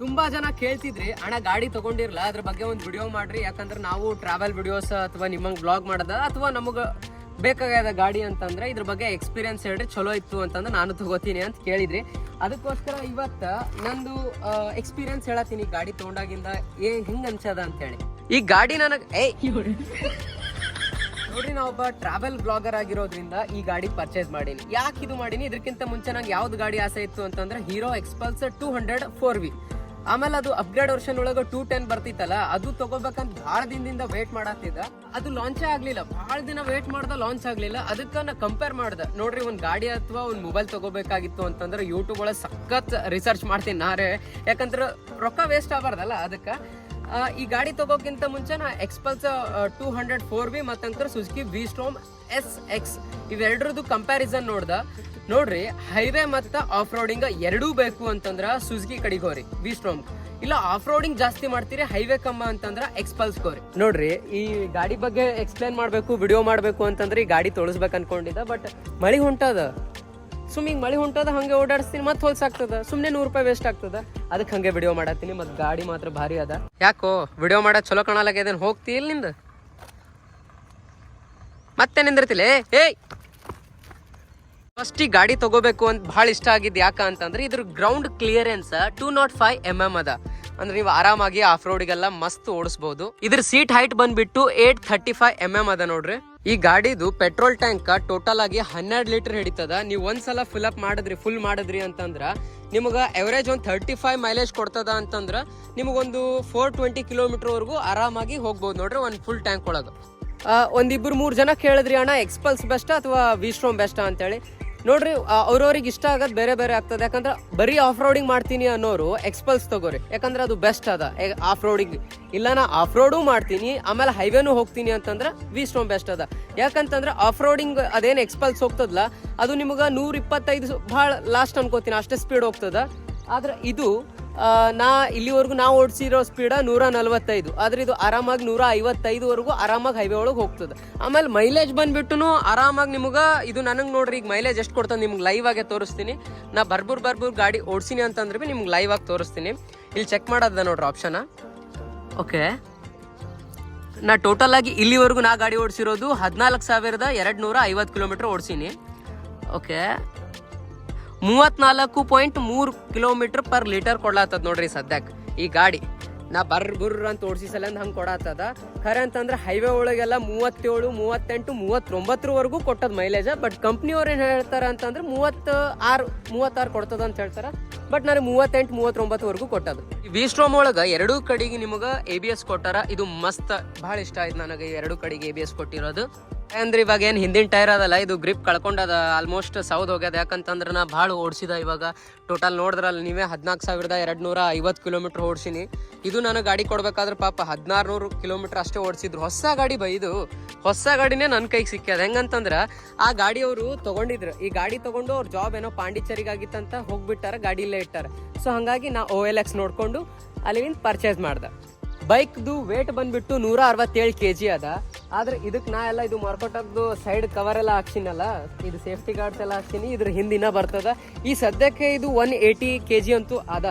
ತುಂಬಾ ಜನ ಕೇಳ್ತಿದ್ರಿ, ಅಣ್ಣ, ಗಾಡಿ ತಗೊಂಡಿರ್ಲ? ಅದ್ರ ಬಗ್ಗೆ ಒಂದು ವಿಡಿಯೋ ಮಾಡ್ರಿ. ಯಾಕಂದ್ರೆ ನಾವು ಟ್ರಾವೆಲ್ ವಿಡಿಯೋಸ್ ಅಥವಾ ನಿಮ್ಮ ಬ್ಲಾಗ್ ಮಾಡದ ಅಥವಾ ನಮಗ ಬೇಕಾಗ್ಯದ ಗಾಡಿ ಅಂತಂದ್ರೆ ಇದ್ರ ಬಗ್ಗೆ ಎಕ್ಸ್ಪೀರಿಯನ್ಸ್ ಹೇಳ್ರಿ, ಚಲೋ ಇತ್ತು ಅಂತಂದ್ರೆ ನಾನು ತಗೋತೀನಿ ಅಂತ ಕೇಳಿದ್ರಿ. ಅದಕ್ಕೋಸ್ಕರ ಇವತ್ತ ನಂದು ಎಕ್ಸ್ಪೀರಿಯನ್ಸ್ ಹೇಳತ್ತೀನಿ. ಗಾಡಿ ತಗೊಂಡಾಗಿಂದ ಏ, ಹಿಂಗ್ ಅನ್ಸದ ಅಂತ ಹೇಳಿ ಈ ಗಾಡಿ ನನಗೆ, ಏ, ನೋಡ್ರಿ ನಾ ಒಬ್ಬ ಟ್ರಾವೆಲ್ ಬ್ಲಾಗರ್ ಆಗಿರೋದ್ರಿಂದ ಈ ಗಾಡಿ ಪರ್ಚೇಸ್ ಮಾಡೀನಿ. ಯಾಕೆ ಇದು ಮಾಡೀನಿ? ಇದಕ್ಕಿಂತ ಮುಂಚೆ ನಂಗೆ ಯಾವ್ದು ಗಾಡಿ ಆಸೆ ಇತ್ತು ಅಂತಂದ್ರೆ Hero Xpulse two hundred four V ಆಮೇಲೆ ಅದು ಅಪ್ಗ್ರೇಡ್ ವರ್ಷನ್ ಒಳಗ ಟೂ ಟೆನ್ ಬರ್ತಿತ್ತಲ್ಲ, ಅದು ತಗೋಬೇಕಂತ ಬಹಳ ದಿನದಿಂದ ವೇಟ್ ಮಾಡತ್ತಿದ್ದ ಅದು ಲಾಂಚ್ ಆಗ್ಲಿಲ್ಲ. ಬಹಳ ದಿನ ವೇಟ್ ಮಾಡ್ದ ಲಾಂಚ್ ಆಗ್ಲಿಲ್ಲ. ಅದಕ್ಕ ನಾ ಕಂಪೇರ್ ಮಾಡ್ದೆ. ನೋಡ್ರಿ, ಒಂದ್ ಗಾಡಿ ಅಥವಾ ಒಂದ್ ಮೊಬೈಲ್ ತಗೋಬೇಕಾಗಿತ್ತು ಅಂತಂದ್ರೆ ಯೂಟ್ಯೂಬ್ ಒಳಗೆ ಸಖತ್ ರಿಸರ್ಚ್ ಮಾಡ್ತೀನಿ ನಾರೇ. ಯಾಕಂದ್ರೆ ರೊಕ್ಕ ವೇಸ್ಟ್ ಆಗಬಾರ್ದಲ್ಲ ಅದಕ್ಕೆ. ಈ ಗಾಡಿ ತಗೋಕ್ಕಿಂತ ಮುಂಚೆ ನಾ Xpulse two hundred four B ಮತ್ತಂತರ Suzuki V Strom S X ಇವೆರಡರದ್ದು comparison ನೋಡ್ದ. ನೋಡ್ರಿ ಹೈವೇ ಮತ್ತು ಆಫ್ ರೋಡಿಂಗ್ ಎರಡೂ ಬೇಕು ಅಂತಂದ್ರ ಸುಜುಕಿ ಕಡೆಗೆ ಹೋರಿ ವಿ ಸ್ಟ್ರೋಮ್ ಇಲ್ಲ ಆಫ್ ರೋಡಿಂಗ್ ಜಾಸ್ತಿ ಮಾಡ್ತೀರಿ ಹೈವೇ ಕಮ್ಮ ಅಂತಂದ್ರೆ ಎಕ್ಸ್ಪಲ್ಸ್ ಕೋರಿ ನೋಡ್ರಿ, ಈ ಗಾಡಿ ಬಗ್ಗೆ ಎಕ್ಸ್ಪ್ಲೇನ್ ಮಾಡಬೇಕು ವಿಡಿಯೋ ಮಾಡಬೇಕು ಅಂತಂದ್ರೆ ಈ ಗಾಡಿ ತೊಳಸ್ಬೇಕು ಅನ್ಕೊಂಡಿದ್ದ ಬಟ್ ಮಳಿ ಹೊಂಟದ. ಸುಮ್ ಹಿಂಗೆ ಮಳಿ ಹೊಂಟದ, ಹಂಗೆ ಓಡಾಡಿಸ್ತೀನಿ, ಮತ್ತೆ ಹೊಲ್ಸಾಗ್ತದ ಸುಮ್ಮನೆ ನೂರು ರೂಪಾಯಿ ವೇಸ್ಟ್ ಆಗ್ತದ. ಅದಕ್ಕೆ ಹಂಗೆ ವಿಡಿಯೋ ಮಾಡತ್ತೀನಿ, ಮತ್ತು ಗಾಡಿ ಮಾತ್ರ ಭಾರಿ ಅದ. ಯಾಕೋ ವಿಡಿಯೋ ಮಾಡೋದು ಚಲೋ ಕಾಣಲಾಗ್ಯದೇನು ಹೋಗ್ತಿ ಇಲ್ಲಿ ನಿಂದು? ಮತ್ತೆ ನಿಂದಿರ್ತಿಲ್ಲ ಏಯ್! ಫಸ್ಟ್ ಗಾಡಿ ತಗೋಬೇಕು ಅಂತ ಬಹಳ ಇಷ್ಟ ಆಗಿದ್ದು ಯಾಕ ಅಂತಂದ್ರೆ ಇದ್ರ ground clearance two not five M M ಅದ. ಅಂದ್ರೆ ನೀವು ಆರಾಮಾಗಿ ಆಫ್ ರೋಡಿಗೆಲ್ಲ ಮಸ್ತ್ ಓಡಿಸಬಹುದು ಇದ್ರ ಸೀಟ್ ಹೈಟ್ ಬಂದ್ಬಿಟ್ಟು eight thirty five M M ಅದ ನೋಡ್ರಿ. ಈ ಗಾಡಿದು ಪೆಟ್ರೋಲ್ ಟ್ಯಾಂಕ್ ಟೋಟಲ್ ಆಗಿ ಹನ್ನೆರಡು ಲೀಟರ್ ಹಿಡಿತದ. ನೀವು ಒಂದ್ಸಲ ಫಿಲ್ ಅಪ್ ಮಾಡಿದ್ರಿ ಫುಲ್ ಮಾಡಿದ್ರಿ ಅಂತಂದ್ರ ನಿಮಗ ಎವರೇಜ್ ಒಂದು ಥರ್ಟಿ ಫೈವ್ ಮೈಲೇಜ್ ಕೊಡ್ತದ ಅಂತಂದ್ರ ನಿಮಗೊಂದು ಫೋರ್ ಟ್ವೆಂಟಿ ಕಿಲೋಮೀಟರ್ ವರೆಗೂ ಆರಾಮಾಗಿ ಹೋಗ್ಬೋದು. ನೋಡ್ರಿ ಒಂದು ಫುಲ್ ಟ್ಯಾಂಕ್ ಒಳಗೆ. ಒಂದಿಬ್ರು ಮೂರು ಜನ ಕೇಳಿದ್ರಿ ಅಣ್ಣ ಎಕ್ಸ್ಪಲ್ಸ್ ಬೆಸ್ಟ್ ಅಥವಾ ವಿಶ್ರೋಮ್ ಬೆಸ್ಟ್ ಅಂತೇಳಿ ನೋಡ್ರಿ ಅವ್ರವ್ರಿಗೆ ಇಷ್ಟ ಆಗೋದು ಬೇರೆ ಬೇರೆ ಆಗ್ತದೆ. ಯಾಕಂದ್ರೆ ಬರೀ ಆಫ್ ರೋಡಿಂಗ್ ಮಾಡ್ತೀನಿ ಅನ್ನೋರು ಎಕ್ಸ್ಪಲ್ಸ್ ತಗೋರಿ. ಯಾಕಂದ್ರೆ ಅದು ಬೆಸ್ಟ್ ಅದ. ಆಫ್ ರೋಡಿಂಗ್ ಇಲ್ಲ ನಾ ಆಫ್ ರೋಡು ಮಾಡ್ತೀನಿ, ಆಮೇಲೆ ಹೈವೇನು ಹೋಗ್ತೀನಿ ಅಂತಂದ್ರೆ ವಿ ವಿಸ್ಟ್ರೋಮ್ ಬೆಸ್ಟ್ ಅದ. ಯಾಕಂತಂದ್ರೆ ಆಫ್ ರೋಡಿಂಗ್ ಅದೇನು ಎಕ್ಸ್ಪಲ್ಸ್ ಹೋಗ್ತದಲ್ಲ ಅದು ನಿಮಗೆ ನೂರ ಇಪ್ಪತ್ತೈದು ಭಾಳ ಲಾಸ್ಟ್ ಅನ್ಕೋತೀನಿ, ಅಷ್ಟೇ ಸ್ಪೀಡ್ ಹೋಗ್ತದ. ಆದ್ರೆ ಇದು ನಾ ಇಲ್ಲಿವರೆಗೂ ನಾವು ಓಡಿಸಿರೋ ಸ್ಪೀಡ ನೂರ ನಲವತ್ತೈದು ಆದ್ರೆ ಇದು ಆರಾಮಾಗಿ ನೂರ ಐವತ್ತೈದುವರೆಗೂ ಆರಾಮಾಗಿ ಹೈವೇ ಒಳಗೆ ಹೋಗ್ತದೆ. ಆಮೇಲೆ ಮೈಲೇಜ್ ಬಂದ್ಬಿಟ್ಟು ಆರಾಮಾಗಿ ನಿಮ್ಗೆ ಇದು ನನಗೆ ನೋಡ್ರಿ, ಈಗ ಮೈಲೇಜ್ ಎಷ್ಟು ಕೊಡ್ತದೆ ನಿಮ್ಗೆ ಲೈವ್ ಆಗೇ ತೋರಿಸ್ತೀನಿ. ನಾ ಬರ್ಬುರ್ ಬರ್ಬುರ್ ಗಾಡಿ ಓಡಿಸಿನಿ ಅಂತಂದ್ರೆ ನಿಮ್ಗೆ ಲೈವ್ ಆಗಿ ತೋರಿಸ್ತೀನಿ. ಇಲ್ಲಿ ಚೆಕ್ ಮಾಡೋದ ನೋಡ್ರಿ ಆಪ್ಷನ ಓಕೆ ನಾ ಟೋಟಲ್ ಆಗಿ ಇಲ್ಲಿವರೆಗೂ ನಾ ಗಾಡಿ ಓಡಿಸಿರೋದು ಹದಿನಾಲ್ಕು ಸಾವಿರದ ಎರಡು ನೂರ ಐವತ್ತು ಕಿಲೋಮೀಟರ್ ಓಡಿಸೀನಿ. ಓಕೆ ಮೂವತ್ನಾಲ್ಕು ಪಾಯಿಂಟ್ ಮೂರು ಕಿಲೋಮೀಟರ್ ಪರ್ ಲೀಟರ್ ಕೊಡ್ಲಾತದ ನೋಡ್ರಿ ಸದ್ಯಕ್ಕೆ ಈ ಗಾಡಿ. ನಾ ಬರ್ ಬುರ್ರ ಅಂತ ಓಡಿಸಿ ಸಲ ಹಂಗೆ ಕೊಡತ್ತದ ಖರೆ ಅಂತಂದ್ರೆ ಹೈವೇ ಒಳಗೆಲ್ಲ ಮೂವತ್ತೇಳು, ಮೂವತ್ತೆಂಟು, ಮೂವತ್ತೊಂಬತ್ತರವರೆಗೂ ಕೊಟ್ಟದ ಮೈಲೇಜ್ ಬಟ್ ಕಂಪ್ನಿಯವ್ರು ಏನು ಹೇಳ್ತಾರೆ ಅಂತಂದ್ರೆ ಮೂವತ್ತು ಆರು ಮೂವತ್ತಾರು ಕೊಡ್ತದ ಅಂತ ಹೇಳ್ತಾರೆ. ಬಟ್ ನನಗೆ ಮೂವತ್ತೆಂಟು ಮೂವತ್ತೊಂಬತ್ತವರೆಗೂ ಕೊಟ್ಟದು ವಿ ಸ್ಟ್ರೋಮ್ ಒಳಗೆ ಎರಡೂ ಕಡೆಗೆ ನಿಮಗೆ ಎ ಬಿ ಎಸ್ ಕೊಟ್ಟಾರ. ಇದು ಮಸ್ತ್, ಭಾಳ ಇಷ್ಟ ಆಯ್ತು ನನಗೆ ಎರಡು ಕಡೆಗೆ ಎ ಬಿ ಎಸ್ ಕೊಟ್ಟಿರೋದು. ಅಂದ್ರೆ ಇವಾಗ ಏನು ಹಿಂದಿನ ಟೈರ್ ಅದಲ್ಲ, ಇದು ಗ್ರಿಪ್ ಕಳ್ಕೊಂಡದ ಆಲ್ಮೋಸ್ಟ್ ಸೌದ್ ಹೋಗ್ಯದ. ಯಾಕಂತಂದ್ರೆ ನಾ ಭಾಳ ಓಡಿಸಿದ ಇವಾಗ. ಟೋಟಲ್ ನೋಡಿದ್ರಲ್ಲ ನೀವೇ ಹದಿನಾಲ್ಕು ಸಾವಿರದ ಎರಡು ನೂರ ಐವತ್ತು ಕಿಲೋಮೀಟ್ರ್ ಓಡಿಸಿನಿ. ಇದು ನಾನು ಗಾಡಿ ಕೊಡ್ಬೇಕಾದ್ರೆ ಪಾಪ ಹದಿನಾರು ನೂರು ಕಿಲೋಮೀಟ್ರ್ ಅಷ್ಟೇ ಓಡಿಸಿದ್ರು. ಹೊಸ ಗಾಡಿ ಬೈದು, ಹೊಸ ಗಾಡಿನೇ ನನ್ನ ಕೈಗೆ ಸಿಕ್ಕ್ಯದ. ಹೆಂಗಂತಂದ್ರೆ ಆ ಗಾಡಿಯವರು ತಗೊಂಡಿದ್ರು. ಈ ಗಾಡಿ ತಗೊಂಡು ಅವ್ರ ಜಾಬ್ ಏನೋ ಪಾಂಡಿಚೇರಿಗಾಗಿತ್ತಂತ ಹೋಗ್ಬಿಟ್ಟಾರ, ಗಾಡಿ ಇಲ್ಲೇ ಇಟ್ಟಾರ. ಸೊ ಹಾಗಾಗಿ ನಾ ಓ ಎಲ್ ಎಕ್ಸ್ ನೋಡಿಕೊಂಡು ಅಲ್ಲಿಂದ ಪರ್ಚೇಸ್ ಮಾಡ್ದೆ. ಬೈಕ್ದು ವೇಟ್ ಬಂದ್ಬಿಟ್ಟು ನೂರ ಅರವತ್ತೇಳು ಕೆ ಜಿ ಅದ. ಆದ್ರೆ ಇದಕ್ಕೆ ನಾ ಎಲ್ಲ ಇದು ಮಾರ್ಕೊಟ್ಟದ್ದು ಸೈಡ್ ಕವರ್ ಎಲ್ಲ ಹಾಕ್ಸಿನಲ್ಲ, ಇದು ಸೇಫ್ಟಿ ಗಾರ್ಡ್ಸ್ ಎಲ್ಲ ಹಾಕ್ಸಿನಿ, ಇದ್ರ ಹಿಂದಿನ ಬರ್ತದ. ಈ ಸದ್ಯಕ್ಕೆ ಇದು ಒನ್ ಏಯ್ಟಿ ಕೆ ಜಿ ಅಂತೂ ಅದ.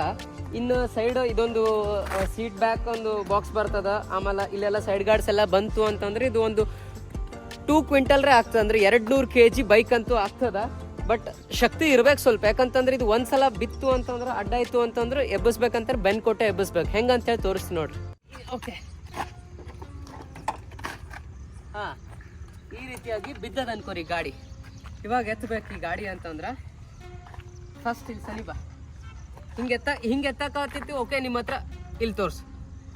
ಇನ್ನು ಸೈಡ್ ಇದೊಂದು ಸೀಟ್ ಬ್ಯಾಕ್ ಒಂದು ಬಾಕ್ಸ್ ಬರ್ತದ. ಆಮೇಲೆ ಇಲ್ಲೆಲ್ಲ ಸೈಡ್ ಗಾರ್ಡ್ಸ್ ಎಲ್ಲ ಬಂತು ಅಂತಂದ್ರೆ ಇದು ಒಂದು ಟೂ ಕ್ವಿಂಟಲ್ರೇ ಆಗ್ತದೆ. ಅಂದ್ರೆ ಎರಡು ನೂರು ಕೆ ಜಿ ಬೈಕ್ ಅಂತೂ ಆಗ್ತದ. ಬಟ್ ಶಕ್ತಿ ಇರ್ಬೇಕು ಸ್ವಲ್ಪ. ಯಾಕಂತಂದ್ರೆ ಇದು ಒಂದ್ಸಲ ಬಿತ್ತು ಅಂತಂದ್ರೆ, ಅಡ್ಡ ಇತ್ತು ಅಂತಂದ್ರೆ ಎಬ್ಬಿಸ್ಬೇಕಂತಾರೆ ಬೆನ್ ಕೊಟ್ಟೆ ಎಬ್ಬಿಸ್ಬೇಕು. ಅಂತ ಹೇಳಿ ತೋರಿಸ್ತೀನಿ ನೋಡ್ರಿ. ಓಕೆ ಈ ರೀತಿಯಾಗಿ ಬಿದ್ದದ ಅನ್ಕೋರಿ ಗಾಡಿ. ಇವಾಗ ಎತ್ತಬೇಕು ಈ ಗಾಡಿ ಅಂತಂದ್ರೆ ಫಸ್ಟ್ ಇಲ್ಲಿ ಸರಿ ಬಾ. ಹಿಂಗೆ ಎತ್ತ, ಹಿಂಗೆ ಎತ್ತಕ್ಕಾಗ್ತಿತ್ತು ಓಕೆ ನಿಮ್ಮ ಹತ್ರ ಇಲ್ಲಿ ತೋರ್ಸು.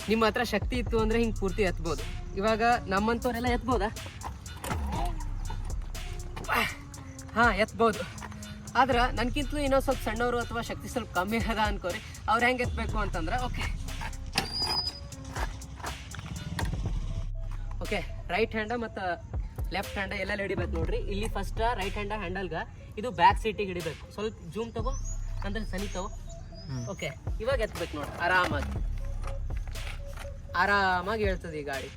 ನಿಮ್ಮ ಹತ್ರ ಶಕ್ತಿ ಇತ್ತು ಅಂದ್ರೆ ಹಿಂಗೆ ಪೂರ್ತಿ ಎತ್ಬೋದು. ಇವಾಗ ನಮ್ಮಂಥವ್ರೆಲ್ಲ ಎತ್ಬೋದಾ? ಹಾ, ಎತ್ಬೋದು. ಆದ್ರೆ ನನ್ಕಿಂತಲೂ ಇನ್ನೂ ಸ್ವಲ್ಪ ಸಣ್ಣವರು ಅಥವಾ ಶಕ್ತಿ ಸ್ವಲ್ಪ ಕಮ್ಮಿ ಅದ ಅನ್ಕೋರಿ. ಅವ್ರು ಹೆಂಗೆ ಎತ್ತಬೇಕು ಅಂತಂದ್ರೆ ಓಕೆ ಓಕೆ ರೈಟ್ ಹ್ಯಾಂಡ ಮತ್ತು ಲೆಫ್ಟ್ ಹ್ಯಾಂಡ ಎಲ್ಲ ಹಿಡಿಬೇಕು ನೋಡ್ರಿ? ಇಲ್ಲಿ ಫಸ್ಟ್ ರೈಟ್ ಹ್ಯಾಂಡ ಹ್ಯಾಂಡಲ್ಗ ಇದು ಬ್ಯಾಕ್ ಸೀಟಿಗೆ ಹಿಡಿಬೇಕು. ಸ್ವಲ್ಪ ಜೂಮ್ ತಗೋ ಅಂದ್ರೆ ಸನಿ ತಗೋ. ಓಕೆ ಇವಾಗ ಎತ್ಬೇಕು ನೋಡಿ ಆರಾಮಾಗಿ. ಆರಾಮಾಗಿ ಹೇಳ್ತದೆ ಈ ಗಾಡಿ.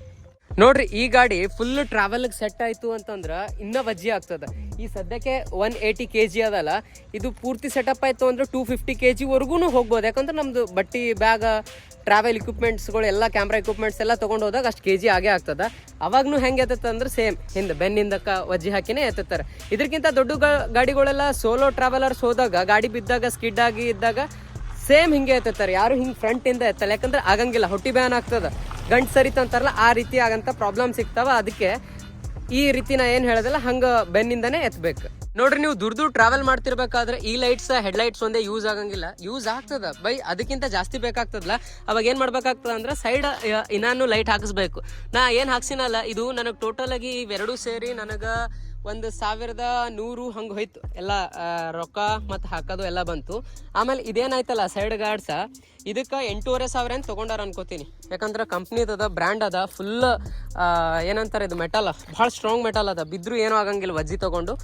ನೋಡ್ರಿ, ಈ ಗಾಡಿ ಫುಲ್ ಟ್ರಾವೆಲ್ ಸೆಟ್ ಆಯ್ತು ಅಂತಂದ್ರೆ ಇನ್ನ ವಜ್ಜಿ ಆಗ್ತದೆ. ಈ ಸದ್ಯಕ್ಕೆ ಒನ್ ಏಯ್ಟಿ ಕೆ ಜಿ ಅದಲ್ಲ, ಇದು ಪೂರ್ತಿ ಸೆಟಪ್ ಆಯ್ತು ಅಂದ್ರೆ ಟೂ ಫಿಫ್ಟಿ ಕೆ ಜಿವರೆಗೂ ಹೋಗ್ಬೋದು. ಯಾಕಂದ್ರೆ ನಮ್ದು ಬಟ್ಟಿ ಬ್ಯಾಗ ಟ್ರಾವೆಲ್ ಇಕ್ವಿಪ್ಮೆಂಟ್ಸ್ಗಳು ಎಲ್ಲ ಕ್ಯಾಮ್ರಾ ಇಕ್ವಿಪ್ಮೆಂಟ್ಸ್ ಎಲ್ಲ ತೊಗೊಂಡು ಹೋದಾಗ ಅಷ್ಟು ಕೆ ಜಿ ಆಗೇ ಆಗ್ತದೆ. ಅವಾಗ್ನು ಹೆಂಗೆ ಎತ್ತತ್ತ ಅಂದ್ರೆ ಸೇಮ್ ಹಿಂದೆ ಬೆನ್ನಿಂದಕ್ಕ ವಜ್ಜಿ ಹಾಕಿನೇ ಎತ್ತುತ್ತಾರೆ. ಇದಕ್ಕಿಂತ ದೊಡ್ಡ ಗಾಡಿಗಳೆಲ್ಲ ಸೋಲೋ ಟ್ರಾವೆಲರ್ಸ್ ಹೋದಾಗ, ಗಾಡಿ ಬಿದ್ದಾಗ ಸ್ಕಿಡ್ ಆಗಿ ಇದ್ದಾಗ ಸೇಮ್ ಹಿಂಗೆ ಎತ್ತುತ್ತಾರೆ. ಯಾರು ಹಿಂಗೆ ಫ್ರಂಟ್ ಇಂದ ಎತ್ತಲ್ಲ, ಯಾಕಂದ್ರೆ ಆಗಂಗಿಲ್ಲ, ಹೊಟ್ಟಿ ಬ್ಯಾನ್ ಆಗ್ತದ. ಗಂಟ್ ಸರಿತು ಅಂತಾರಲ್ಲ, ಆ ರೀತಿ ಆಗಂತ ಪ್ರಾಬ್ಲಮ್ ಸಿಗ್ತಾವ. ಅದಕ್ಕೆ ಈ ರೀತಿ ನಾ ಏನ್ ಹೇಳೋದಲ್ಲ, ಹಂಗ ಬೆನ್ನಿಂದನೇ ಎತ್ತಬೇಕು ನೋಡ್ರಿ ನೀವು ದೂರ ದೂರ ಟ್ರಾವೆಲ್ ಮಾಡ್ತಿರ್ಬೇಕಾದ್ರೆ ಈ ಲೈಟ್ಸ್ ಹೆಡ್ ಲೈಟ್ಸ್ ಒಂದೇ ಯೂಸ್ ಆಗಂಗಿಲ್ಲ. ಯೂಸ್ ಆಗ್ತದ. ಬೈ, ಅದಕ್ಕಿಂತ ಜಾಸ್ತಿ ಬೇಕಾಗ್ತದಲ್ಲ. ಅವಾಗ ಏನ್ ಮಾಡ್ಬೇಕಾಗ್ತದ ಅಂದ್ರೆ ಸೈಡ್ ಇನ್ನೂ ಲೈಟ್ ಹಾಕಿಸ್ಬೇಕು. ನಾ ಏನ್ ಹಾಕ್ಸಿನಲ್ಲ, ಇದು ನನಗೆ ಟೋಟಲ್ ಆಗಿ ಇವೆರಡೂ ಸೇರಿ ನನಗ ಒಂದು ಸಾವಿರದ ನೂರು ಹಂಗೆ ಹೋಯ್ತು. ಎಲ್ಲ ರೊಕ್ಕ ಮತ್ತು ಹಾಕೋದು ಎಲ್ಲ ಬಂತು. ಆಮೇಲೆ ಇದೇನಾಯ್ತಲ್ಲ, ಸೈಡ್ ಗಾರ್ಡ್ಸ ಇದಕ್ಕೆ ಎಂಟೂವರೆ ಸಾವಿರ ಅಂತ ತೊಗೊಂಡಾರ ಅನ್ಕೋತೀನಿ. ಯಾಕಂದ್ರೆ ಕಂಪ್ನಿದದ ಬ್ರ್ಯಾಂಡ್ ಅದ ಫುಲ್ ಏನಂತಾರೆ ಇದು ಮೆಟಲ್, ಭಾಳ ಸ್ಟ್ರಾಂಗ್ ಮೆಟಲ್ ಅದ. ಬಿದ್ದರೂ ಏನೂ ಆಗಂಗಿಲ್ಲ ವಜ್ಜಿ ತೊಗೊಂಡು.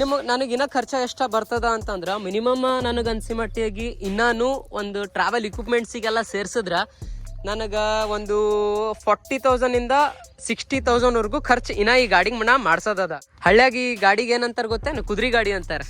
ನಿಮಗೆ, ನನಗಿನ್ನ ಖರ್ಚು ಎಷ್ಟು ಬರ್ತದ ಅಂತಂದ್ರೆ, ಮಿನಿಮಮ್ ನನಗೆ ಅನ್ಸಿ ಮಟ್ಟಿಗೆ ಇನ್ನೂ ಒಂದು ಟ್ರಾವೆಲ್ ಇಕ್ವಿಪ್ಮೆಂಟ್ಸಿಗೆಲ್ಲ ಸೇರ್ಸಿದ್ರ ನನಗೆ ಒಂದು ಫಾರ್ಟಿ ಇಂದ ಸಿಕ್ಸ್ಟಿ ತೌಸಂಡ್ವರೆಗೂ ಖರ್ಚು ಇನ್ನ ಈ ಗಾಡಿಗೆ ಮನ ಮಾಡ್ಸೋದದ. ಹಳ್ಳಿಯಾಗಿ ಈ ಗಾಡಿಗೆ ಏನಂತಾರೆ ಗೊತ್ತೇನು ಕುದ್ರಿ ಗಾಡಿ ಅಂತಾರೆ.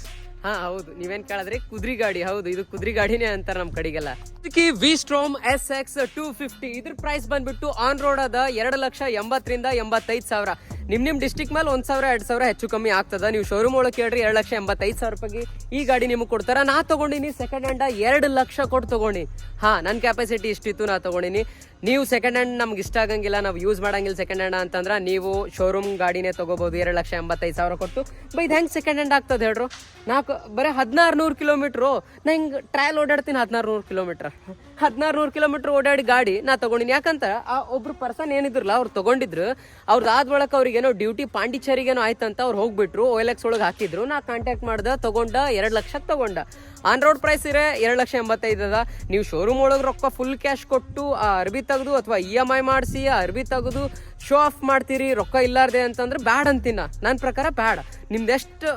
ಹಾ, ಹೌದು. ನೀವೇನ್ ಕೇಳಿದ್ರಿ? ಕುದ್ರಿ ಗಾಡಿ, ಹೌದು. ಇದು ಕುದ್ರಿ ಗಾಡಿನೇ ಅಂತಾರೆ ನಮ್ಮ ಕಡೆಗೆಲ್ಲ. ಇದಕ್ಕೆ V Strom S X two fifty ಇದ್ರ ಪ್ರೈಸ್ ಬಂದ್ಬಿಟ್ಟು ಆನ್ ರೋಡ್ ಅದ ಎರಡು ಲಕ್ಷ ಎಂಬತ್ತರಿಂದ ಎಂಬತ್ತೈದು ಸಾವಿರ. ನಿಮ್ ನಿಮ್ ಡಿಸ್ಟಿಕ್ ಮೇಲೆ ಒಂದ್ ಸಾವಿರ, ಎರಡ್ ಸಾವಿರ ಹೆಚ್ಚು ಕಮ್ಮಿ ಆಗ್ತದ. ನೀವು ಶೋರೂಮ್ ಒಳಗೆ ಕೇಳ್ರಿ ಎರಡ್ ಲಕ್ಷ ಎಂಬತ್ತೈದು ಸಾವಿರ ರೂಪಾಯಿ ಈ ಗಾಡಿ ನಿಮಗೆ ಕೊಡ್ತಾರ. ನಾ ತಗೊಂಡಿನಿ ಸೆಕೆಂಡ್ ಹ್ಯಾಂಡ್ ಎರಡು ಲಕ್ಷ ಕೊಟ್ಟು ತಗೊಂಡಿ ಹಾ ನನ್ನ ಕೆಪಾಸಿಟಿ ಇಷ್ಟಿತ್ತು, ನಾ ತಗೊಂಡಿನಿ. ನೀವು ಸೆಕೆಂಡ್ ಹ್ಯಾಂಡ್ ನಮ್ಗೆ ಇಷ್ಟ ಆಗಂಗಿಲ್ಲ, ನಾವು ಯೂಸ್ ಮಾಡಂಗಿಲ್ಲ ಸೆಕೆಂಡ್ ಹ್ಯಾಂಡ್ ಅಂತಂದ್ರೆ ನೀವು ಶೋರೂಮ್ ಗಾಡಿನೇ ತಗೋಬಹುದು ಎರಡು ಲಕ್ಷ ಎಂಬತ್ತೈದು ಸಾವಿರ ಕೊಟ್ಟು. ಬೈ, ಇದು ಹೆಂಗೆ ಸೆಕೆಂಡ್ ಹ್ಯಾಂಡ್ ಆಗ್ತದೆ ಹೇಳ್ರು? ನಾಲ್ಕು ಬರೀ ಹದಿನಾರು ನೂರು ಕಿಲೋಮೀಟ್ರು. ನಾ ಹಿಂಗೆ ಟ್ರಯಲ್ ಓಡಾಡ್ತೀನಿ ಹದಿನಾರು ನೂರು ಕಿಲೋಮೀಟ್ರ್. ಹದಿನಾರು ನೂರು ಕಿಲೋಮೀಟ್ರ್ ಓಡಾಡಿ ಗಾಡಿ ನಾ ತಗೊಂಡಿನಿ. ಯಾಕಂತ ಆ ಒಬ್ರು ಪರ್ಸನ್ ಏನಿದ್ರಲ್ಲ, ಅವ್ರು ತಗೊಂಡಿದ್ರು. ಅವ್ರದ್ದು ಆದ ಬಳಿಕ ಅವ್ರಿಗೇನೋ ಡ್ಯೂಟಿ ಪಾಂಡಿಚೇರಿಗೇನೋ ಆಯ್ತಂತ ಅವ್ರು ಹೋಗ್ಬಿಟ್ರು. ಓ ಎಲ್ ಒಳಗೆ ಹಾಕಿದ್ರು. ನಾ ಕಾಂಟ್ಯಾಕ್ಟ್ ಮಾಡ್ದೆ, ತಗೊಂಡ, ಎರಡು ಲಕ್ಷಕ್ಕೆ ತಗೊಂಡ. ಆನ್ ರೋಡ್ ಪ್ರೈಸ್ ಇರೇ ಎರಡು ಲಕ್ಷ ಎಂಬತ್ತೈದು ಅದ. ನೀವು ಶೋರೂಮ್ ಒಳಗೆ ರೊಕ್ಕ ಫುಲ್ ಕ್ಯಾಶ್ ಕೊಟ್ಟು, ಆ ಅರ್ಬಿ ತೆಗೆದು ಅಥವಾ ಇ ಎಂ ಐ ಮಾಡಿಸಿ, ಆ ಅರ್ಬಿ ತೆಗೆದು ಶೋ ಆಫ್ ಮಾಡ್ತೀರಿ, ರೊಕ್ಕ ಇಲ್ಲಾರ್ದೆ ಅಂತಂದ್ರೆ ಬ್ಯಾಡ್ ಅಂತೀನ. ನನ್ನ ಪ್ರಕಾರ ಬ್ಯಾಡ. ನಿಮ್ದು ಎಷ್ಟು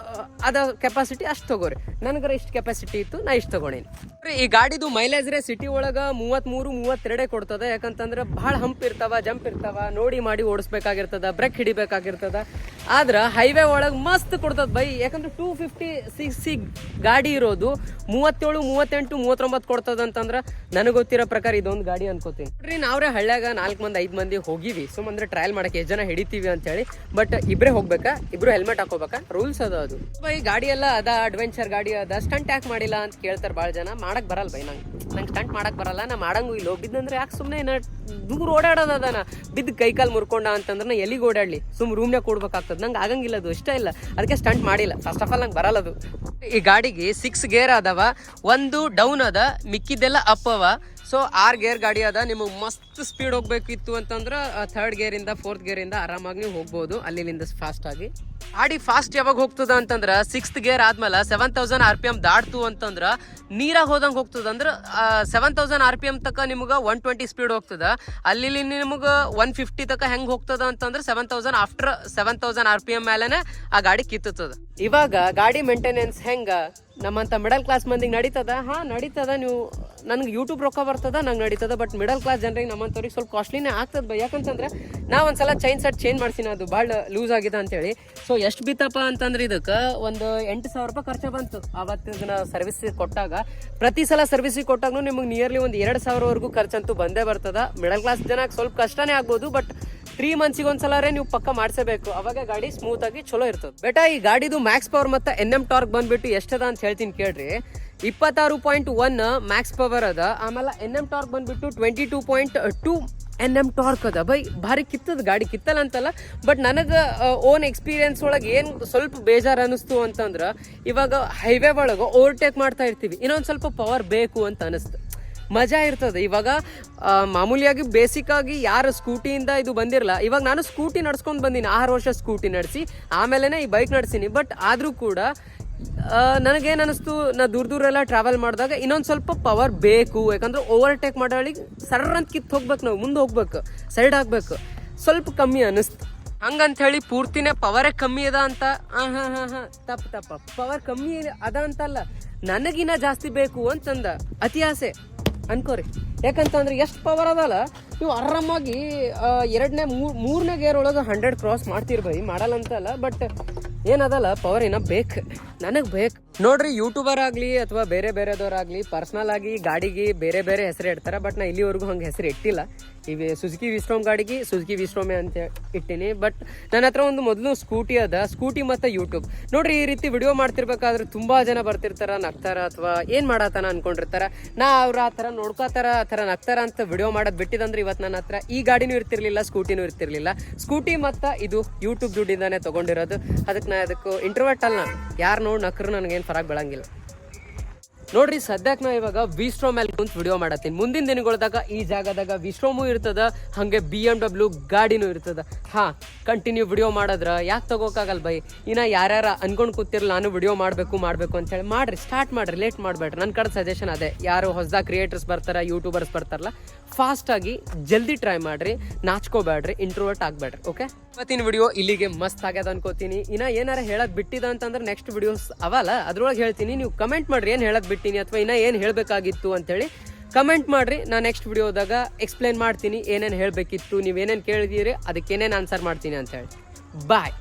ಅದ ಕೆಪಾಸಿಟಿ ಅಷ್ಟು ತಗೋರಿ. ನನಗರ ಇಷ್ಟು ಕೆಪಾಸಿಟಿ ಇತ್ತು, ನಾ ಇಷ್ಟು ತಗೊಂಡೇನಿ ಈ ಗಾಡಿದು ಮೈಲೇಜ್ ರೇ ಸಿಟಿ ಒಳಗ ಮೂವತ್ಮೂರು, ಮೂವತ್ತೆರಡೇ ಕೊಡ್ತದೆ. ಯಾಕಂತಂದ್ರೆ ಭಾಳ ಹಂಪ್ ಇರ್ತಾವ ಜಂಪ್ ಇರ್ತಾವ, ನೋಡಿ ಮಾಡಿ ಓಡಿಸ್ಬೇಕಾಗಿರ್ತದ ಬ್ರೇಕ್ ಹಿಡಿಬೇಕಾಗಿರ್ತದ. ಆದ್ರೆ ಹೈವೇ ಒಳಗೆ ಮಸ್ತ್ ಕೊಡ್ತದ ಬೈ. ಯಾಕಂದ್ರೆ ಟೂ ಫಿಫ್ಟಿ ಸಿಕ್ಸ್ ಸಿ ಗಾಡಿ ಇರೋದು ಮೂವತ್ತೇಳು, ಮೂವತ್ತೆಂಟು, ಮೂವತ್ತೊಂಬತ್ತು ಕೊಡ್ತದ ಅಂತಂದ್ರೆ ನನಗೆ ಗೊತ್ತಿರೋ ಪ್ರಕಾರ ಇದೊಂದು ಗಾಡಿ ಅನ್ಕೋತೀನಿ. ನೋಡ್ರಿ ನಾವ್ರೆ ಹಳ್ಳ್ಯಾಗ ನಾಲ್ಕು ಮಂದಿ, ಐದು ಮಂದಿ ಹೋಗಿವಿ. ಸುಮ್ಮಂದ್ರೆ ಟ್ರಯಲ್ ಮಾಡಕ್ಕೆ ಎಷ್ಟು ಜನ ಹಿಡಿತೀವಿ ಅಂತ ಹೇಳಿ ಬಟ್ ಇಬ್ಬರೇ ಹೋಗ್ಬೇಕಾ? ಇಬ್ರು ಹೆಲ್ಮೆಟ್ ಹಾಕೋಬೇಕಾ? ರೂಲ್ಸ್ ಅದ ಅದು. ಬೈ, ಗಾಡಿ ಎಲ್ಲ ಅದ ಅಡ್ವೆಂಚರ್ ಗಾಡಿ ಅದ ಸ್ಟಂಟ್ ಯಾಕೆ ಮಾಡಿಲ್ಲ ಅಂತ ಕೇಳ್ತಾರೆ ಭಾಳ ಜನ. ಮಾಡಕ್ ಬರಲ್ಲ ಬೈ ನಂಗೆ. ನಂಗೆ ಸ್ಟಂಟ್ ಮಾಡಕ್ ಬರಲ್ಲ, ನಾ ಮಾಡಂಗೂ ಇಲ್ಲಿ. ಹೋಗಿದ್ದಂದ್ರೆ ಯಾಕೆ ಸುಮ್ಮನೆ ದೂರ ಓಡಾಡೋದದಾನ ಬಿದ್ದು ಕೈಕಾಲು ಮುರ್ಕೊಂಡ ಅಂತಂದ್ರೆ ಎಲ್ಲಿಗೆ ಓಡಾಡ್ಲಿ? ಸುಮ್ ರೂಮ್ನಾಗ ಕೊಡ್ಬೇಕಾಗ್ತದೆ. ನಂಗೆ ಆಗಂಗಿಲ್ಲ ಅದು, ಇಷ್ಟ ಇಲ್ಲ. ಅದಕ್ಕೆ ಸ್ಟಂಟ್ ಮಾಡಿಲ್ಲ. ಫಸ್ಟ್ ಆಫ್ ಆಲ್ ನಂಗೆ ಬರಲ್ಲ ಅದು. ಈ ಗಾಡಿಗೆ ಸಿಕ್ಸ್ ಗೇರ್ ಅದಾವ ಒಂದು ಡೌನ್ ಅದ, ಮಿಕ್ಕಿದ್ದೆಲ್ಲ ಅಪ್ ಅವ. ಸೊ ಆರ್ ಗೇರ್ ಗಾಡಿ ಅದ, ನಿಮಗೆ ಮಸ್ತ್ ಸ್ಪೀಡ್ ಹೋಗ್ಬೇಕಿತ್ತು ಅಂತಂದ್ರೆ ಥರ್ಡ್ ಗೇರ್ ಇಂದ ಫೋರ್ತ್ ಗೇರ್ ಇಂದ ಆರಾಮಾಗಿ ನೀವು ಹೋಗ್ಬೋದು ಅಲ್ಲಿಂದ ಫಾಸ್ಟ್ ಆಗಿ. ಗಾಡಿ ಫಾಸ್ಟ್ ಯಾವಾಗ ಹೋಗ್ತದ ಅಂತಂದ್ರೆ ಸಿಕ್ಸ್ತ್ ಗೇರ್ ಆದ್ಮೇಲೆ seven thousand R P M ದಾಟ್ತು ಅಂತಂದ್ರೆ ನೀರಾಗ ಹೋದಂಗೆ ಹೋಗ್ತದ ಅಂದ್ರೆ seven thousand R P M ತಕ ನಿಮ್ಗೆ ಒನ್ ಟ್ವೆಂಟಿ ಸ್ಪೀಡ್ ಹೋಗ್ತದ. ಅಲ್ಲಿ ನಿಮಗೆ ಒನ್ ಫಿಫ್ಟಿ ತಕ ಹೆಂಗ್ ಹೋಗ್ತದ ಅಂತಂದ್ರೆ seven thousand after seven thousand R P M ಮೇಲೆನೆ ಆ ಗಾಡಿ ಕಿತ್ತದ ಇವಾಗ ಗಾಡಿ ಮೇಂಟೆನೆನ್ಸ್ ಹೆಂಗ? ನಮ್ಮಂತ ಮಿಡಲ್ ಕ್ಲಾಸ್ ಮಂದಿಗೆ ನಡೀತದ? ಹಾ, ನಡೀತದ. ನೀವು, ನನಗೆ ಯೂಟ್ಯೂಬ್ ರೊಕ್ಕ ಬರ್ತದ, ನಂಗೆ ನಡೀತದ ಬಟ್ ಮಿಡಲ್ ಕ್ಲಾಸ್ ಜನರಿಗೆ ನಮ್ಮಂಥವ್ರಿಗೆ ಸ್ವಲ್ಪ ಕಾಸ್ಟ್ಲಿನೇ ಆಗ್ತದ ಬೈ. ಯಾಕಂತಂದ್ರೆ ನಾ ಒಂದ್ಸಲ ಚೈನ್ ಸೆಟ್ ಚೇಂಜ್ ಮಾಡ್ಸಿನ ಅದು ಭಾಳ ಲೂಸ್ ಆಗಿದೆ ಅಂತೇಳಿ. ಸೊ ಎಷ್ಟು ಬಿತ್ತಪ್ಪ ಅಂತಂದ್ರೆ ಇದಕ್ಕೆ ಒಂದು ಎಂಟು ಸಾವಿರ ರೂಪಾಯಿ ಖರ್ಚು ಬಂತು. ಆವತ್ತಿನ ಸರ್ವಿಸ್ ಕೊಟ್ಟಾಗ, ಪ್ರತಿ ಸಲ ಸರ್ವಿಸಿಗೆ ಕೊಟ್ಟಾಗೂ ನಿಮಗೆ ನಿಯರ್ಲಿ ಒಂದು ಎರಡು ಸಾವಿರವರೆಗೂ ಖರ್ಚಂತೂ ಬಂದೇ ಬರ್ತದ. ಮಿಡಲ್ ಕ್ಲಾಸ್ ಜನಕ್ಕೆ ಸ್ವಲ್ಪ ಕಷ್ಟನೇ ಆಗ್ಬೋದು ಬಟ್ ತ್ರೀ ಮಂತ್ಸಿಗೆ ಒಂದ್ಸಲರೇ ನೀವು ಪಕ್ಕ ಮಾಡಿಸಬೇಕು. ಅವಾಗ ಗಾಡಿ ಸ್ಮೂತ್ ಆಗಿ ಚಲೋ ಇರ್ತದೆ. ಬೆಟ ಈ ಗಾಡಿದು ಮ್ಯಾಕ್ಸ್ ಪವರ್ ಮತ್ತೆ ಎನ್ ಎಂ ಟಾರ್ಕ್ ಬಂದ್ಬಿಟ್ಟು ಎಷ್ಟದ ಅಂತ ಹೇಳ್ತೀನಿ ಕೇಳ್ರಿ. ಇಪ್ಪತ್ತಾರು ಪಾಯಿಂಟ್ ಒನ್ ಮ್ಯಾಕ್ಸ್ ಪವರ್ ಅದ. ಆಮೇಲೆ ಎನ್ ಎಂ ಟಾರ್ಕ್ ಬಂದ್ಬಿಟ್ಟು twenty two point two N M torque ಅದ. ಬೈ, ಭಾರಿ ಕಿತ್ತದ ಗಾಡಿ. ಕಿತ್ತಲ್ಲ ಅಂತಲ್ಲ ಬಟ್ ನನಗೆ ಓನ್ ಎಕ್ಸ್ಪೀರಿಯನ್ಸ್ ಒಳಗೆ ಏನು ಸ್ವಲ್ಪ ಬೇಜಾರು ಅನಿಸ್ತು ಅಂತಂದ್ರೆ, ಇವಾಗ ಹೈವೇ ಒಳಗೆ ಓವರ್ಟೇಕ್ ಮಾಡ್ತಾ ಇರ್ತೀವಿ. ಇನ್ನೊಂದು ಸ್ವಲ್ಪ ಪವರ್ ಬೇಕು ಅಂತ ಅನಿಸ್ತು. ಮಜಾ ಇರ್ತದೆ. ಇವಾಗ ಮಾಮೂಲಿಯಾಗಿ ಬೇಸಿಕ್ ಆಗಿ ಯಾರು ಸ್ಕೂಟಿಯಿಂದ ಇದು ಬಂದಿರಲ್ಲ, ಇವಾಗ ನಾನು ಸ್ಕೂಟಿ ನಡ್ಸ್ಕೊಂಡು ಬಂದೀನಿ. ಆರು ವರ್ಷ ಸ್ಕೂಟಿ ನಡೆಸಿ ಆಮೇಲೆ ಈ ಬೈಕ್ ನಡ್ಸೀನಿ. ಬಟ್ ಆದರೂ ಕೂಡ ನನಗೇನು ಅನಿಸ್ತು ನಾ ದೂರ ದೂರ ಎಲ್ಲ ಟ್ರಾವೆಲ್ ಮಾಡಿದಾಗ ಇನ್ನೊಂದು ಸ್ವಲ್ಪ ಪವರ್ ಬೇಕು. ಯಾಕಂದ್ರೆ ಓವರ್ಟೇಕ್ ಮಾಡೋಳಿಗೆ ಸರ್ರ ಅಂತ ಕಿತ್ತು ಹೋಗ್ಬೇಕು ನಾವು, ಮುಂದೆ ಹೋಗ್ಬೇಕು ಸೈಡ್ ಆಗ್ಬೇಕು ಸ್ವಲ್ಪ ಕಮ್ಮಿ ಅನಿಸ್ತು ಹಂಗಂತ ಹೇಳಿ ಪೂರ್ತಿನೇ ಪವರೇ ಕಮ್ಮಿ ಅದ ಅಂತ ಹಾ ಹಾ ಹಾ, ಹಾಂ, ತಪ್ಪು, ತಪ್ಪ. ಪವರ್ ಕಮ್ಮಿ ಅದ ಅಂತಲ್ಲ, ನನಗಿನ್ನ ಜಾಸ್ತಿ ಬೇಕು ಅಂತಂದ ಅತಿ ಆಸೆ ಅನ್ಕೋರಿ. ಯಾಕಂತಂದ್ರೆ ಎಷ್ಟು ಪವರ್ ಅದಲ್ಲ? ನೀವು ಆರಾಮಾಗಿ ಎರಡನೇ ಮೂರನೇ ಗೇರ್ ಒಳಗೆ ಹಂಡ್ರೆಡ್ ಕ್ರಾಸ್ ಮಾಡ್ತೀರಿ ಬೈ ಮಾಡಲ್ಲ ಅಂತಲ್ಲ ಬಟ್ ಏನದಲ್ಲ ಪವರ್ ಏನ ಬೇಕು. ನನಗೆ ಬೇಕು. ನೋಡ್ರಿ ಯೂಟ್ಯೂಬರ್ ಆಗಲಿ ಅಥವಾ ಬೇರೆ ಬೇರೆದವ್ರಾಗಲಿ ಪರ್ಸ್ನಲ್ ಆಗಿ ಗಾಡಿಗೆ ಬೇರೆ ಬೇರೆ ಹೆಸರು ಇಡ್ತಾರೆ ಬಟ್ ನಾ ಇಲ್ಲಿವರೆಗೂ ಹಂಗೆ ಹೆಸರು ಇಟ್ಟಿಲ್ಲ. ಇವೆ ಸುಜುಕಿ ವಿಸ್ಟ್ರೋಮ್ ಗಾಡಿಗೆ ಸುಜುಕಿ ವಿಶ್ರೋಮೆ ಅಂತ ಇಟ್ಟಿನಿ ಬಟ್ ನನ್ನ ಹತ್ರ ಒಂದು ಮೊದಲು ಸ್ಕೂಟಿ ಅದ ಸ್ಕೂಟಿ ಮತ್ತು ಯೂಟ್ಯೂಬ್ ನೋಡ್ರಿ, ಈ ರೀತಿ ವಿಡಿಯೋ ಮಾಡ್ತಿರ್ಬೇಕಾದ್ರೆ ತುಂಬಾ ಜನ ಬರ್ತಿರ್ತಾರ, ನಗ್ತಾರ ಅಥವಾ ಏನ್ ಮಾಡತ್ತಾನ ಅನ್ಕೊಂಡಿರ್ತಾರ. ನಾ ಅವ್ರ ಆ ಥರ ನೋಡ್ಕೋತಾರ, ಆ ಥರ ನಗ್ತಾರ ಅಂತ ವಿಡಿಯೋ ಮಾಡೋದು ಬಿಟ್ಟಿದಂದ್ರೆ ಇವತ್ತು ನನ್ನ ಹತ್ರ ಈ ಗಾಡಿನೂ ಇರ್ತಿರ್ಲಿಲ್ಲ ಸ್ಕೂಟಿನೂ ಇರ್ತಿರ್ಲಿಲ್ಲ. ಸ್ಕೂಟಿ ಮತ್ತು ಇದು ಯೂಟ್ಯೂಬ್ ದುಡ್ಡಿಂದಾನೆ ತಗೊಂಡಿರೋದು. ಅದಕ್ಕೆ ನಾ ಅದಕ್ಕೆ ಇಂಟರ್ವೆಟ್ ಅಲ್ಲ. ಯಾರು ನೋಡಿ ನಕ್ರು ನನಗೇನು ಫರಕ್ ಬೆಳಂಗಿಲ್ಲ. ನೋಡ್ರಿ ಸದ್ಯಕ್ಕೆ ನಾವು ಇವಾಗ ವಿಸ್ಟ್ರೋ ಮೇಲೆ ಕುಂತ ವಿಡಿಯೋ ಮಾಡತ್ತೀನಿ. ಮುಂದಿನ ದಿನಗಳದಾಗ ಈ ಜಾಗದಾಗ ವಿಸ್ಟ್ರೋಮು ಇರ್ತದ, ಹಂಗೆ ಬಿ ಎಂ ಡಬ್ಲ್ಯೂ ಗಾಡಿನೂ ಇರ್ತದ. ಹಾ ಕಂಟಿನ್ಯೂ ವಿಡಿಯೋ ಮಾಡಿದ್ರ. ಯಾಕೆ ತಗೋಕಾಗಲ್ಲ ಬೈ? ಇನ್ನ ಯಾರ್ಯಾರ ಅನ್ಕೊಂಡ್ ಕೂತಿರಲ್ಲ ನಾನು ವಿಡಿಯೋ ಮಾಡಬೇಕು ಮಾಡಬೇಕು ಅಂತ ಹೇಳಿ. ಮಾಡ್ರಿ ಸ್ಟಾರ್ಟ್ ಮಾಡ್ರಿ ಲೇಟ್ ಮಾಡಬೇಡ್ರಿ. ನನ್ನ ಕಡೆ ಸಜೆಷನ್ ಅದೇ. ಯಾರು ಹೊಸದಾಗ ಕ್ರಿಯೇಟರ್ಸ್ ಬರ್ತಾರ ಯೂಟ್ಯೂಬರ್ಸ್ ಬರ್ತಾರಲ್ಲ ಫಾಸ್ಟ್ ಆಗಿ ಜಲ್ದಿ ಟ್ರೈ ಮಾಡ್ರಿ ನಾಚ್ಕೋಬೇಡ್ರಿ ಇಂಟ್ರೋವರ್ಟ್ ಆಗ್ಬೇಡ್ರಿ ಓಕೆ ಇವತ್ತಿನ ವಿಡಿಯೋ ಇಲ್ಲಿಗೆ ಮಸ್ತ್ ಆಗ್ಯದ ಅನ್ಕೋತೀನಿ. ಇನ್ನ ಏನಾರ ಹೇಳಕ್ ಬಿಟ್ಟಿದ ಅಂತಂದ್ರೆ ನೆಕ್ಸ್ಟ್ ವಿಡಿಯೋಸ್ ಅವಲ್ಲ, ಅದ್ರೊಳಗೆ ಹೇಳ್ತೀನಿ. ನೀವು ಕಮೆಂಟ್ ಮಾಡ್ರಿ ಏನು ಹೇಳಕ್ ಬಿಟ್ಟಿನಿ ಅಥವಾ ಇನ್ನ ಏನು ಹೇಳಬೇಕಾಗಿತ್ತು ಅಂತೇಳಿ. ಕಮೆಂಟ್ ಮಾಡ್ರಿ, ನಾ ನೆಕ್ಸ್ಟ್ ವಿಡಿಯೋದಾಗ ಎಕ್ಸ್ಪ್ಲೇನ್ ಮಾಡ್ತೀನಿ ಏನೇನು ಹೇಳಬೇಕಿತ್ತು ನೀವೇನೇನು ಕೇಳಿದೀರಿ ಅದಕ್ಕೆ ಏನೇನು ಆನ್ಸರ್ ಮಾಡ್ತೀನಿ ಅಂತೇಳಿ. ಬಾಯ್